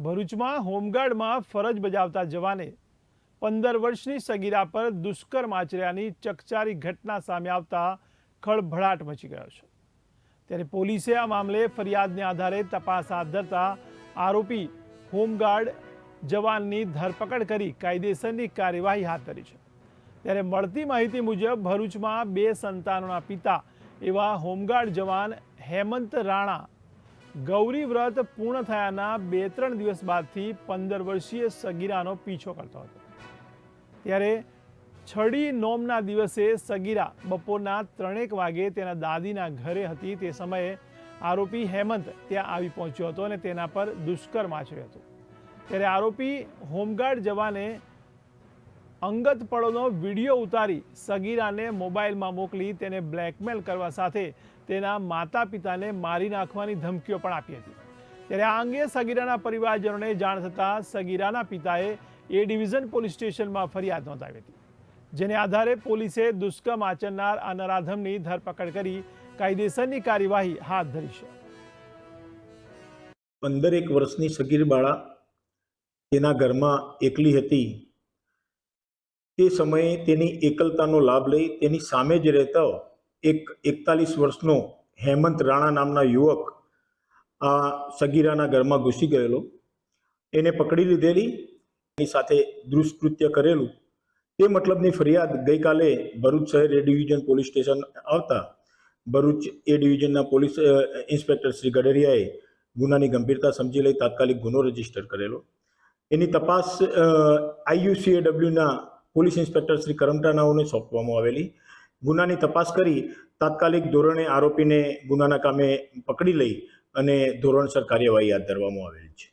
ભરૂચમાં હોમગાર્ડમાં ફરજ બજાવતા જવાને પંદર વર્ષની સગીરા પર દુષ્કર્મ આચર્યાની ચકચારી ઘટના સામે આવતા ખળભળાટ મચી ગયો છે. ત્યારે પોલીસે આ મામલે ફરિયાદને આધારે તપાસ હાથ ધરતા આરોપી હોમગાર્ડ જવાનની ધરપકડ કરી કાયદેસરની કાર્યવાહી હાથ ધરી છે. ત્યારે મળતી માહિતી મુજબ ભરૂચમાં બે સંતાનોના પિતા એવા હોમગાર્ડ જવાન હેમંત રાણા ગૌરી વ્રત પૂર્ણ થયાના બે ત્રણ દિવસ બાદથી પંદર વર્ષીય સગીરાનો પીછો કરતો હતો. ત્યારે છડી નોમના દિવસે સગીરા બપોરના ત્રણેક વાગે તેના દાદીના ઘરે હતી. તે સમયે આરોપી હેમંત ત્યાં આવી પહોંચ્યો હતો અને તેના પર દુષ્કર્મ આચર્યું હતું. ત્યારે આરોપી હોમગાર્ડ જવાને અંગત પળોનો વીડિયો ઉતારી સગીરાને મોબાઈલમાં મોકલી તેને બ્લેકમેલ કરવા સાથે તેના માતા પિતાને મારી નાખવાની ધમકીઓ પણ આપી હતી. ત્યારે આ અંગે સગીરાના પરિવારજનોને જાણ થતાં સગીરાના પિતાએ એ ડિવિઝન પોલીસ સ્ટેશનમાં ફરિયાદ નોંધાવી હતી, જેને આધારે પોલીસે દુષ્કર્મ આચરનાર આ નરાધમની ધરપકડ કરી કાયદેસરની કાર્યવાહી હાથ ધરી છે. પંદર એક વર્ષની સગીર બાળા તેના ઘરમાં એકલી હતી. તે સમયે તેની એકલતાનો લાભ લઈ તેની સામે જ રહેતો એક એકતાલીસ વર્ષનો હેમંત રાણા નામના યુવક આ સગીરાના ઘરમાં ઘૂસી ગયેલો. એને પકડી લીધેલી, એની સાથે દુષ્કૃત્ય કરેલું. તે મતલબની ફરિયાદ ગઈકાલે ભરૂચ શહેર એ ડિવિઝન પોલીસ સ્ટેશન આવતા ભરૂચ એ ડિવિઝનના પોલીસ ઇન્સ્પેક્ટર શ્રી ગડરિયાએ ગુનાની ગંભીરતા સમજી લઈ તાત્કાલિક ગુનો રજિસ્ટર કરેલો. એની તપાસ આઈયુસીએડબ્લ્યુના પોલીસ ઇન્સ્પેક્ટર શ્રી કરમટાનાઓને સોંપવામાં આવેલી. ગુનાની તપાસ કરી તાત્કાલિક ધોરણે આરોપીને ગુનાના કામે પકડી લઈ અને ધોરણસર કાર્યવાહી હાથ ધરવામાં આવેલી છે.